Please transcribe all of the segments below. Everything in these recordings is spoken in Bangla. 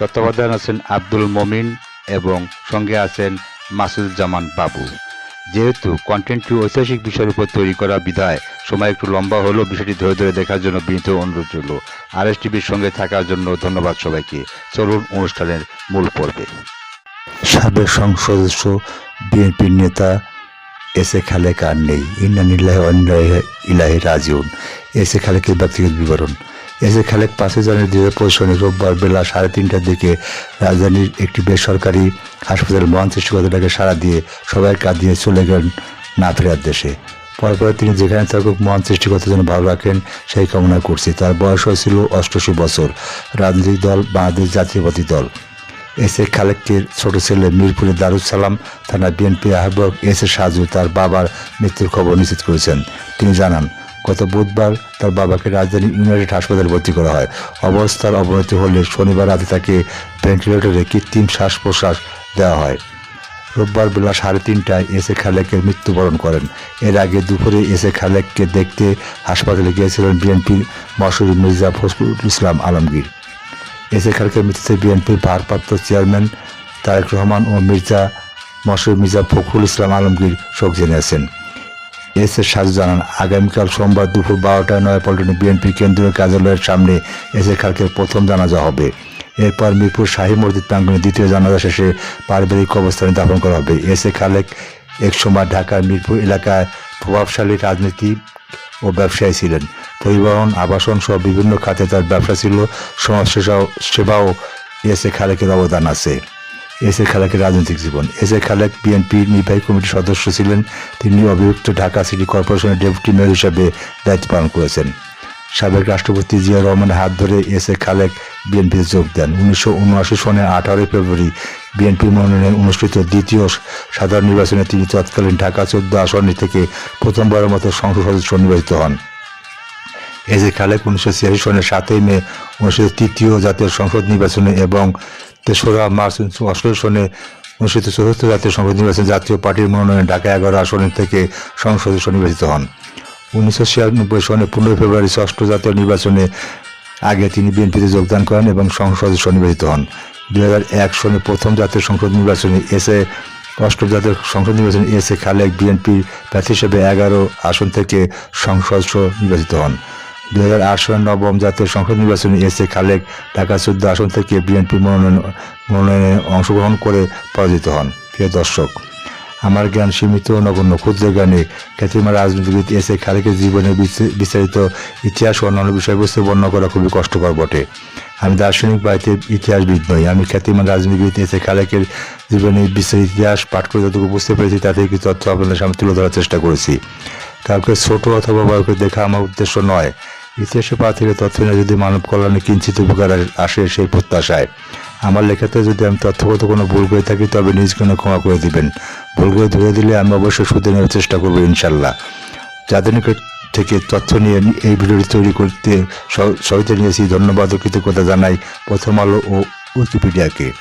তত্ত্বাবধান আছেন আব্দুল মমিন এবং সঙ্গে আছেন মাসুদুজ্জামান বাবু। যেহেতু কন্টেন্টটি ঐতিহাসিক বিষয়ের উপর তৈরি করা বিধায় সময় একটু লম্বা হলেও বিষয়টি ধরে ধরে দেখার জন্য বিনীত অনুরোধ রইল। আর এস টিভির সঙ্গে থাকার জন্য ধন্যবাদ সবাইকে। চলুন অনুষ্ঠানের মূল পর্বে। সাবেক সংসদ সদস্য বিএনপির নেতা এস এ খালেক আর নেই ইন্নানিল্লাহ ইলাহি রাজিউন। এস এ খালেকের ব্যক্তিগত বিবরণ। এস এ খালেক পাঁচই জানুয়ারি দুই হাজার পঁচিশ রোববার বেলা সাড়ে তিনটার দিকে রাজধানীর একটি বেসরকারি হাসপাতাল মহান সৃষ্টিকতাটাকে সাড়া দিয়ে সবাই কাঁদ দিয়ে চলে গেলেন না ফেরার দেশে পরপর তিনি যেখানে থাকুক মহান সৃষ্টিকতা যেন ভালো রাখেন, সেই কামনা করছি। তার বয়স হয়েছিল অষ্টশি বছর। রাজনৈতিক দল, বাংলাদেশ জাতীয়বাদী দল। এস এ খালেকের ছোট ছেলে মিরপুরের দারুস সালাম থানা বিএনপি আহ্বায়ক এস এ সাজু তার বাবার মৃত্যুর খবর নিশ্চিত করেছেন। তিনি জানান গত বুধবার তার বাবাকে রাজধানী ইউনাইটেড হাসপাতালে ভর্তি করা হয়। অবস্থার অবনতি হলে শনিবার রাতে তাকে ভেন্টিলেটরে কৃত্রিম শ্বাস প্রশ্বাস দেওয়া হয়। রোববার বেলা সাড়ে তিনটায় এস এ খালেকের মৃত্যুবরণ করেন। এর আগে দুপুরে এস এ খালেককে দেখতে হাসপাতালে গিয়েছিলেন বিএনপির মশুরি মির্জা ফজলুল ইসলাম আলমগীর। এস এ খালেকের মৃত্যুতে বিএনপির ভারপ্রাপ্ত চেয়ারম্যান তারেক রহমান ও মির্জা মশুর মির্জা ফখরুল ইসলাম আলমগীর শোক জেনেছেন এস এর সাজু জানান, আগামীকাল সোমবার দুপুর বারোটায় নয়াপল্টনে বিএনপি কেন্দ্রীয় কার্যালয়ের সামনে এস এ খালকের প্রথম জানাজা হবে। এরপর মিরপুর শাহী মসজিদ প্রাঙ্গণে দ্বিতীয় জানাজা শেষে পারিবারিক অবস্থানে দাফন করা হবে। এস এ খালেক একসময় ঢাকার মিরপুর এলাকায় প্রভাবশালী রাজনীতি ও ব্যবসায়ী ছিলেন। পরিবহন, আবাসন সহ বিভিন্ন খাতে তার ব্যবসা ছিল। সমাজ সেবাও এস এ খালেকের অবদান আছে। এস এ খালেকের রাজনৈতিক জীবন। এস এ খালেক বিএনপির নির্বাহী কমিটির সদস্য ছিলেন। তিনি অভিযুক্ত ঢাকা সিটি কর্পোরেশনের ডেপুটি মেয়র হিসেবে দায়িত্ব পালন করেছেন। সাবেক রাষ্ট্রপতি জিয়া রহমানের হাত ধরে এস এ খালেক বিএনপিতে যোগ দেন। উনিশশো উনআশি সনের আঠারোই ফেব্রুয়ারি বিএনপি মনোনয়নে অনুষ্ঠিত দ্বিতীয় সাধারণ নির্বাচনে তিনি তৎকালীন ঢাকা চোদ্দ আসন থেকে প্রথমবারের মতো সংসদ সদস্য নির্বাচিত হন। এস এ খালেক উনিশশো ছিয়াশি সনের সাতই মে অনুষ্ঠিত তৃতীয় জাতীয় সংসদ নির্বাচনে এবং তেসরা মার্চ অষ্টাশি সনে অনুষ্ঠিত চতুর্থ জাতীয় সংসদ নির্বাচনে জাতীয় পার্টির মনোনয়নে ঢাকা এগারো আসন থেকে সংসদ নির্বাচিত হন। উনিশশো ছিয়ানব্বই সনে পনেরোই ফেব্রুয়ারি ষষ্ঠ জাতীয় নির্বাচনে আগে তিনি বিএনপিতে যোগদান করেন এবং সংসদ নির্বাচিত হন। দুই এক সনে প্রথম জাতীয় সংসদ নির্বাচনে এস এ অষ্টম জাতীয় সংসদ নির্বাচনে এস এ খালেক বিএনপির প্রার্থী হিসেবে এগারো আসন থেকে সংসদ নির্বাচিত হন। দুই হাজার আট সালের নবম জাতীয় সংসদ নির্বাচনে এস খালেক ঢাকা চোদ্দ আসন থেকে বিএনপি মনোনয়ন মনোনয়নে অংশগ্রহণ করে পরাজিত হন। প্রিয় দর্শক, আমার জ্ঞান সীমিত, নগণ্য, ক্ষুদ্র জ্ঞানে খ্যাতিমা রাজনীতিবিদ এস এ খালেকের জীবনের বিস্তারিত ইতিহাস ও অন্যান্য বিষয়বস্তু বর্ণনা করা খুবই কষ্টকর বটে। আমি দার্শনিক, বাড়িতে ইতিহাসবিদ নই, আমি খ্যাতিমান রাজনীতিবিদ এস এ খালেকের জীবনের বিস্তারিত ইতিহাস, পাঠ করে যতটুকু বুঝতে পেরেছি তাতে কিছু তথ্য আপনাদের সামনে তুলে ধরার চেষ্টা করেছি। কাউকে ছোট অথবা বড় করে দেখা আমার উদ্দেশ্য নয় ইতিহাসে পা থেকে তথ্য যদি মানব কল্যাণে কিঞ্চিত উপকার আসে সেই প্রত্যাশায়। আমার লেখাতে যদি আমি তথ্যগত কোনো ভুল করে থাকি, তবে নিজ কোনো ক্ষমা করে দিবেন। ভুল করে ধরে দিলে আমি অবশ্যই শুধরে নেওয়ার চেষ্টা করব ইনশাল্লাহ যাদের থেকে তথ্য নিয়ে এই ভিডিওটি তৈরি করতে সহ- সহায়তা নিয়েছি। ধন্যবাদ ও কৃতজ্ঞতা জানাই প্রথম আলো ও উইকিপিডিয়াকে।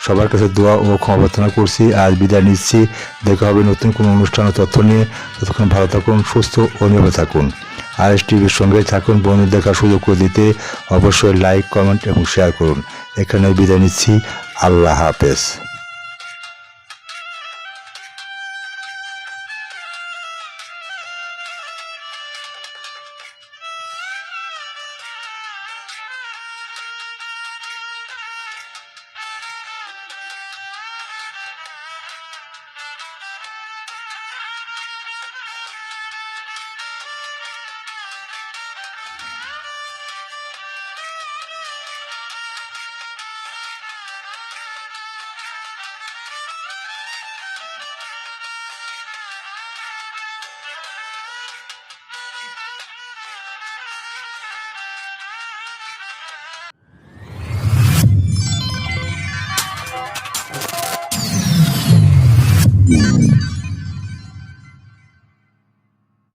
সবার কাছে দোয়া ও ক্ষমা প্রার্থনা করছি। আজ বিদায় নিচ্ছি। দেখা হবে নতুন কোনো অনুষ্ঠান ও তথ্য নিয়ে। ততক্ষণ ভালো থাকুন, সুস্থ ও নিরাপদে থাকুন। আর এস টিভির সঙ্গে থাকুন বন্ধু দেখার সুযোগ করে দিতে অবশ্যই লাইক কমেন্ট এবং শেয়ার করুন। এখানে বিদায় নিচ্ছি। আল্লাহ হাফেজ। Yeah.